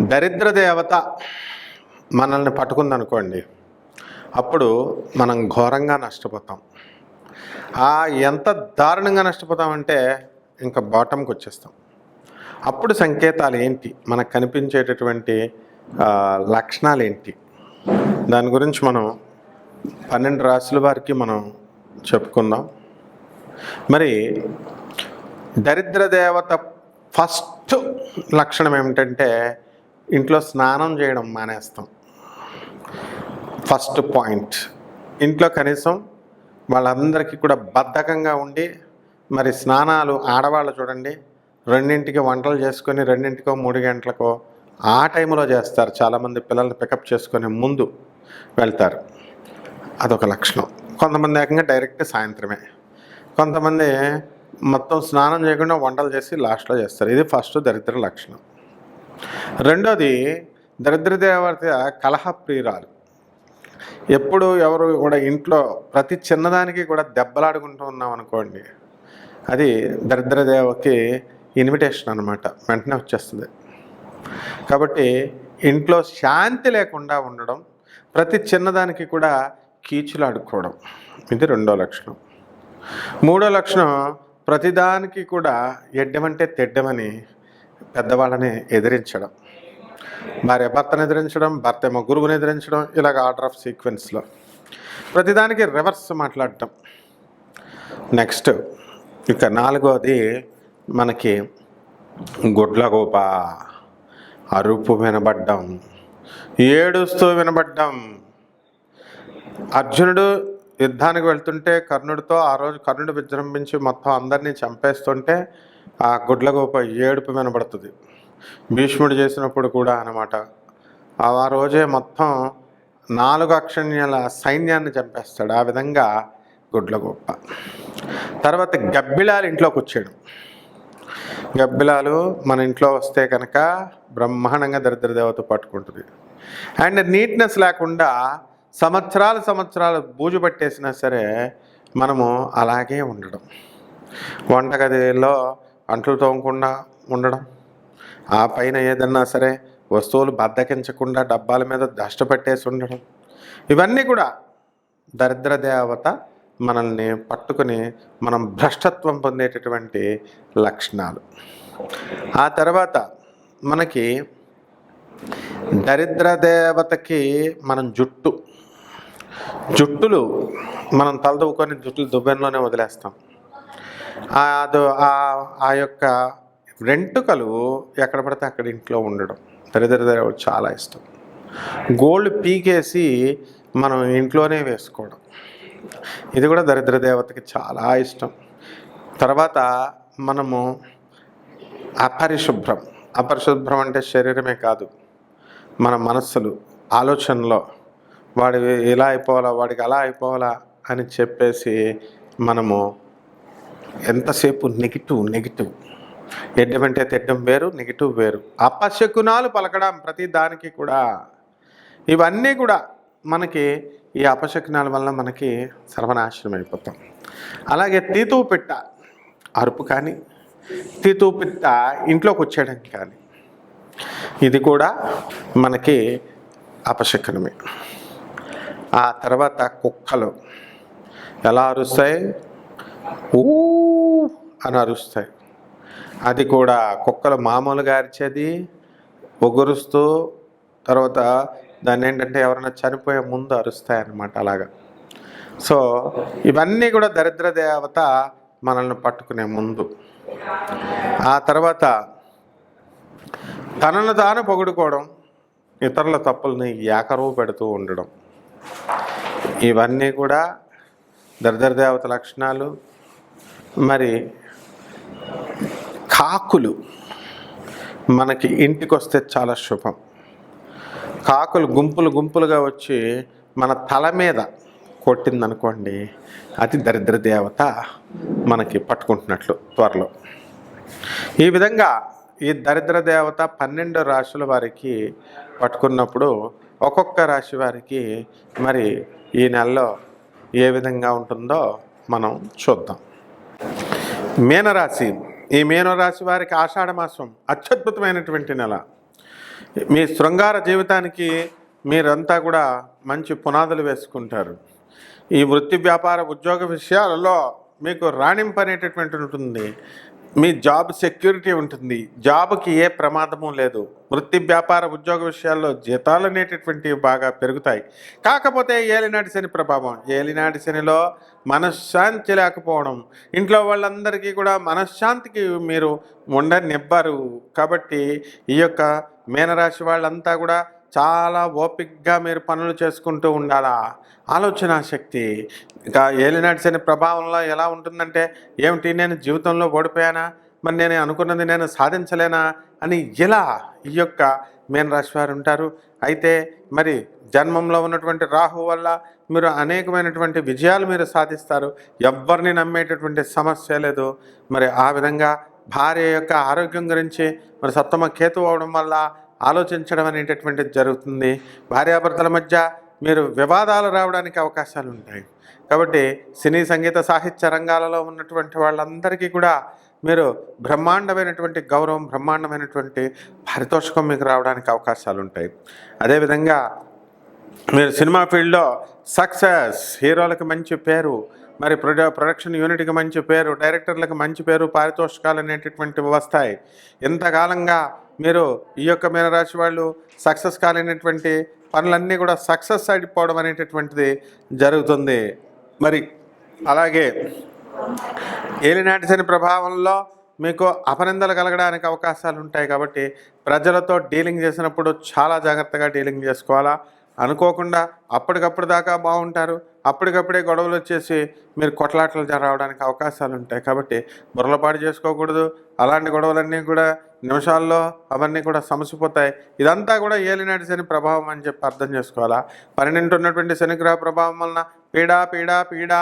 దరిద్ర దేవత మనల్ని పట్టుకుందనుకోండి అప్పుడు మనం ఘోరంగా నష్టపోతాం. ఆ ఎంత దారుణంగా నష్టపోతామంటే ఇంకా బాటంకి వచ్చేస్తాం. అప్పుడు సంకేతాలు ఏంటి? మనకు కనిపించేటటువంటి లక్షణాలు ఏంటి? దాని గురించి మనం పన్నెండు రాశుల వారికి మనం చెప్పుకుందాం. మరి దరిద్ర దేవత ఫస్ట్ లక్షణం ఏమిటంటే ఇంట్లో స్నానం చేయడం మానేస్తాం. First point. ఇంట్లో కనీసం వాళ్ళందరికీ కూడా బద్ధకంగా ఉండి మరి స్నానాలు ఆడవాళ్ళు చూడండి రెండింటికి వంటలు చేసుకొని రెండింటికో మూడు గంటలకో ఆ టైంలో చేస్తారు. చాలామంది పిల్లల్ని పికప్ చేసుకునే ముందు వెళ్తారు. అదొక లక్షణం. కొంతమంది ఏకంగా డైరెక్ట్ సాయంత్రమే. కొంతమంది మొత్తం స్నానం చేయకుండా వంటలు చేసి లాస్ట్లో చేస్తారు. ఇది ఫస్ట్ దరిద్ర లక్షణం. రెండోది దరిద్ర దేవత కలహ ప్రియురాలు. ఎప్పుడు ఎవరు కూడా ఇంట్లో ప్రతి చిన్నదానికి కూడా దెబ్బలాడుకుంటూ ఉన్నాం అనుకోండి అది దరిద్ర దేవకి ఇన్విటేషన్ అనమాట వెంటనే వచ్చేస్తుంది. కాబట్టి ఇంట్లో శాంతి లేకుండా ఉండడం ప్రతి చిన్నదానికి కూడా కీచులాడుకోవడం ఇది రెండో లక్షణం. మూడో లక్షణం ప్రతిదానికి కూడా ఎడ్డమంటే తెడ్డమని పెద్దవాళ్ళని ఎదిరించడం భార్య భర్తను ఎదిరించడం భర్త ఏమో గురువుని ఎదిరించడం ఇలాగ ఆర్డర్ ఆఫ్ సీక్వెన్స్లో. ప్రతిదానికి రివర్స్ మాట్లాడటం. నెక్స్ట్ ఇక నాలుగోది మనకి గుడ్లగోప అరుపు వినబడ్డం ఏడుస్తూ వినబడ్డం. అర్జునుడు యుద్ధానికి వెళ్తుంటే కర్ణుడితో ఆ రోజు కర్ణుడు విజృంభించి మొత్తం అందరినీ చంపేస్తుంటే ఆ గుడ్లగోప ఏడుపు వినబడుతుంది. భీష్ముడు చేసినప్పుడు కూడా అనమాట ఆ రోజే మొత్తం నాలుగు అక్షణ్యాల సైన్యాన్ని చంపేస్తాడు ఆ విధంగా గుడ్లగోప. తర్వాత గబ్బిలాలు ఇంట్లోకి వచ్చాడు. గబ్బిలాలు మన ఇంట్లో వస్తే కనుక బ్రహ్మాండంగా దరిద్ర దేవత పట్టుకుంటుంది. అండ్ నీట్నెస్ లేకుండా సంవత్సరాలు సంవత్సరాలు బూజు పట్టేసినా సరే మనము అలాగే ఉండడం. వంటగదిలో అంట్లు తోమకుండా ఉండడం. ఆ పైన ఏదన్నా సరే వస్తువులు బద్దకించకుండా డబ్బాల మీద దష్ట పెట్టేసి ఉండడం. ఇవన్నీ కూడా దరిద్ర దేవత మనల్ని పట్టుకుని మనం భ్రష్టత్వం పొందేటటువంటి లక్షణాలు. ఆ తర్వాత మనకి దరిద్ర దేవతకి మనం జుట్టు. జుట్టులు మనం తలదువ్వుకొని జుట్టులు దువ్వెనలోనే వదిలేస్తాం. ఆ అదో- ఆ- ఆ యొక్క వెంట్రుకలు ఎక్కడ పడితే అక్కడ ఇంట్లో ఉండడం. దరిద్ర చాలా ఇష్టం. గోల్డ్ పీకేసి మనం ఇంట్లోనే వేసుకోవడం. ఇది కూడా దరిద్ర దేవతకి చాలా ఇష్టం. తర్వాత మనము అపరిశుభ్రం. అపరిశుభ్రం అంటే శరీరమే కాదు మన మనస్సులు ఆలోచనలో వాడి ఇలా అయిపోవాలా వాడికి అలా అయిపోవాలా అని చెప్పేసి మనము ఎంతసేపు నెగిటివ్ నెగిటివ్? ఎడ్డమంటే తెడ్డం వేరు నెగిటివ్ వేరు. అపశకునాలు పలకడం ప్రతి దానికి కూడా. ఇవన్నీ కూడా మనకి ఈ అపశకునాల వల్ల మనకి సర్వనాశనం అయిపోతాం. అలాగే తీతువు పిట్ట అరుపు కానీ తీతువు పిట్ట ఇంట్లోకి వచ్చేయడం కానీ ఇది కూడా మనకి అపశకునమే. ఆ తర్వాత కుక్కలు ఎలా అరుస్తాయి? ఊ అని అరుస్తాయి అది కూడా కుక్కలు మామూలుగా అరిచేది ఒగురుస్తూ తర్వాత దాన్ని ఏంటంటే ఎవరైనా చనిపోయే ముందు అరుస్తాయి అన్నమాట అలాగా. సో ఇవన్నీ కూడా దరిద్ర దేవత మనల్ని పట్టుకునే ముందు. ఆ తర్వాత తనను తాను పొగుడుకోవడం ఇతరుల తప్పుల్ని ఏకరువు పెడుతూ ఉండడం. ఇవన్నీ కూడా దరిద్ర దేవత లక్షణాలు. మరి కాకులు మనకి ఇంటికి వస్తే చాలా శుభం. కాకులు గుంపులు గుంపులుగా వచ్చి మన తల మీద కొట్టిందనుకోండి అది దరిద్ర దేవత మనకి పట్టుకుంటున్నట్లు త్వరలో. ఈ విధంగా ఈ దరిద్ర దేవత పన్నెండు రాశుల వారికి పట్టుకున్నప్పుడు ఒక్కొక్క రాశి వారికి మరి ఈ నెలలో ఏ విధంగా ఉంటుందో మనం చూద్దాం. మీనరాశి. ఈ మీనరాశి వారికి ఆషాఢ మాసం అత్యద్భుతమైనటువంటి నెల. మీ శృంగార జీవితానికి మీరంతా కూడా మంచి పునాదులు వేసుకుంటారు. ఈ వృత్తి వ్యాపార ఉద్యోగ విషయాలలో మీకు రాణింపు అనేటటువంటి ఉంటుంది. మీ జాబ్ సెక్యూరిటీ ఉంటుంది. జాబ్కి ఏ ప్రమాదము లేదు. వృత్తి వ్యాపార ఉద్యోగ విషయాల్లో జీతాలు అనేటటువంటివి బాగా పెరుగుతాయి. కాకపోతే ఏలినాటి శని ప్రభావం. ఏలినాటి శనిలో మనశ్శాంతి లేకపోవడం. ఇంట్లో వాళ్ళందరికీ కూడా మనశ్శాంతికి మీరు ఉండనివ్వరు. కాబట్టి ఈ యొక్క మీనరాశి వాళ్ళంతా కూడా చాలా ఓపిక్గా మీరు పనులు చేసుకుంటూ ఉండాలా? ఆలోచన శక్తి. ఇంకా ఏలినాటి శని ప్రభావంలో ఎలా ఉంటుందంటే ఏమిటి నేను జీవితంలో ఓడిపోయానా? మరి నేను అనుకున్నది నేను సాధించలేనా? అని ఇలా ఈ యొక్క మీనరాశి వారు ఉంటారు. అయితే మరి జన్మంలో ఉన్నటువంటి రాహు వల్ల మీరు అనేకమైనటువంటి విజయాలు మీరు సాధిస్తారు. ఎవరిని నమ్మేటటువంటి సమస్య లేదు. మరి ఆ విధంగా భార్య యొక్క ఆరోగ్యం గురించి మరి సప్తమ కేతు అవడం వల్ల ఆలోచించడం అనేటటువంటిది జరుగుతుంది. భార్యాభర్తల మధ్య మీరు వివాదాలు రావడానికి అవకాశాలు ఉంటాయి. కాబట్టి సినీ సంగీత సాహిత్య రంగాలలో ఉన్నటువంటి వాళ్ళందరికీ కూడా మీరు బ్రహ్మాండమైనటువంటి గౌరవం బ్రహ్మాండమైనటువంటి పారితోషికం మీకు రావడానికి అవకాశాలు ఉంటాయి. అదేవిధంగా మీరు సినిమా ఫీల్డ్లో సక్సెస్ హీరోలకు మంచి పేరు మరి ప్రొడ ప్రొడక్షన్ యూనిట్కి మంచి పేరు డైరెక్టర్లకు మంచి పేరు పారితోషికాలు అనేటటువంటివి వస్తాయి ఇంతకాలంగా మీరు ఈ యొక్క మీనరాశి వాళ్ళు సక్సెస్ కాలేనటువంటి పనులన్నీ కూడా సక్సెస్ అయిపోవడం అనేటటువంటిది జరుగుతుంది. మరి అలాగే ఏలినాటి శని ప్రభావంలో మీకు అపనిందలు కలగడానికి అవకాశాలు ఉంటాయి కాబట్టి ప్రజలతో డీలింగ్ చేసినప్పుడు చాలా జాగ్రత్తగా డీలింగ్ చేసుకోవాలా? అనుకోకుండా అప్పటికప్పుడు దాకా బాగుంటారు. అప్పటికప్పుడే గొడవలు వచ్చేసి మీరు కొట్లాటలు రావడానికి అవకాశాలు ఉంటాయి. కాబట్టి బుర్రలపాటు చేసుకోకూడదు. అలాంటి గొడవలన్నీ కూడా నిమిషాల్లో అవన్నీ కూడా సమసిపోతాయి. ఇదంతా కూడా ఏలినాటి శని ప్రభావం అని చెప్పి అర్థం చేసుకోవాలా? పన్నెండు ఉన్నటువంటి శనిగ్రహ ప్రభావం వలన పీడా పీడా పీడా.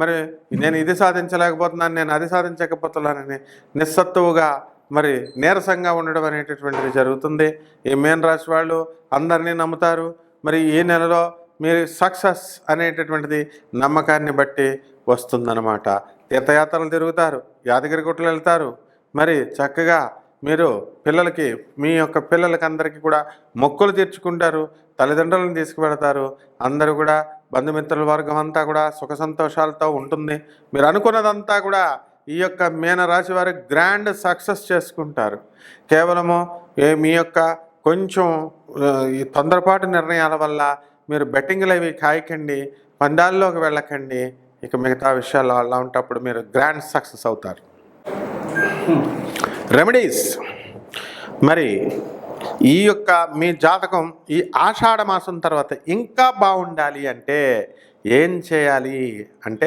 మరి నేను ఇది సాధించలేకపోతున్నాను నేను అది సాధించకపోతున్నానని నిస్సత్తువుగా మరి నీరసంగా ఉండడం అనేటటువంటిది జరుగుతుంది. ఈ మేన్ రాశి వాళ్ళు అందరినీ నమ్ముతారు. మరి ఈ నెలలో మీరు సక్సెస్ అనేటటువంటిది నమ్మకాన్ని బట్టి వస్తుందన్నమాట. తీర్థయాత్రలు తిరుగుతారు యాదగిరి గుట్టలు వెళ్తారు. మరి చక్కగా మీరు పిల్లలకి మీ యొక్క పిల్లలకి అందరికీ కూడా మొక్కులు తీర్చుకుంటారు తల్లిదండ్రులను తీసుకువెడతారు. అందరూ కూడా బంధుమిత్రుల వర్గం అంతా కూడా సుఖ సంతోషాలతో ఉంటుంది. మీరు అనుకున్నదంతా కూడా ఈ యొక్క మీన రాశి వారు గ్రాండ్ సక్సెస్ చేసుకుంటారు. కేవలము మీ యొక్క కొంచెం ఈ తొందరపాటు నిర్ణయాల వల్ల మీరు బెట్టింగ్లు అవి కాయకండి పందాల్లోకి వెళ్ళకండి ఇక మిగతా విషయాలు అలా ఉంటప్పుడు మీరు గ్రాండ్ సక్సెస్ అవుతారు. రెమెడీస్. మరి ఈ యొక్క మీ జాతకం ఈ ఆషాఢ మాసం తర్వాత ఇంకా బాగుండాలి అంటే ఏం చేయాలి? అంటే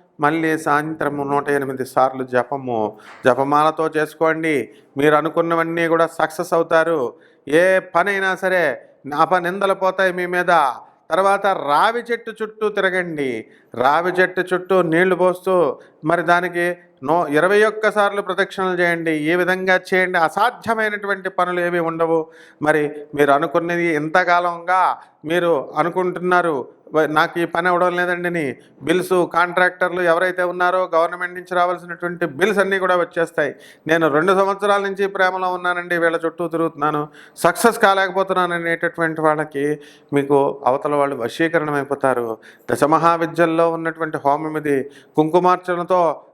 మళ్ళీ సాయంత్రము నూట ఎనిమిది సార్లు జపము. జపమాలతో చేసుకోండి. మీరు అనుకున్నవన్నీ కూడా సక్సెస్ అవుతారు. ఏ పనైనా సరే అపనిందలు పోతాయి మీ మీద. తర్వాత రావి చెట్టు చుట్టూ తిరగండి. రావి చెట్టు చుట్టూ నీళ్ళు పోస్తూ మరి దానికి నో ఇరవై ఒక్క సార్లు ప్రదక్షిణలు చేయండి ఏ విధంగా చేయండి అసాధ్యమైనటువంటి పనులు ఏవి ఉండవు. మరి మీరు అనుకున్నది ఎంతకాలంగా మీరు అనుకుంటున్నారు నాకు ఈ పని అవ్వడం లేదండి బిల్స్ కాంట్రాక్టర్లు ఎవరైతే ఉన్నారో గవర్నమెంట్ నుంచి రావాల్సినటువంటి బిల్స్ అన్నీ కూడా వచ్చేస్తాయి. నేను రెండు సంవత్సరాల నుంచి ప్రేమలో ఉన్నానండి వీళ్ళ చుట్టూ తిరుగుతున్నాను. సక్సెస్ కాలేకపోతున్నాను అనేటటువంటి వాళ్ళకి మీకు అవతల వాళ్ళు వశీకరణం అయిపోతారు దశమహావిద్యల్లో ఉన్నటువంటి హోమం ఇది. కుంకుమార్చనతో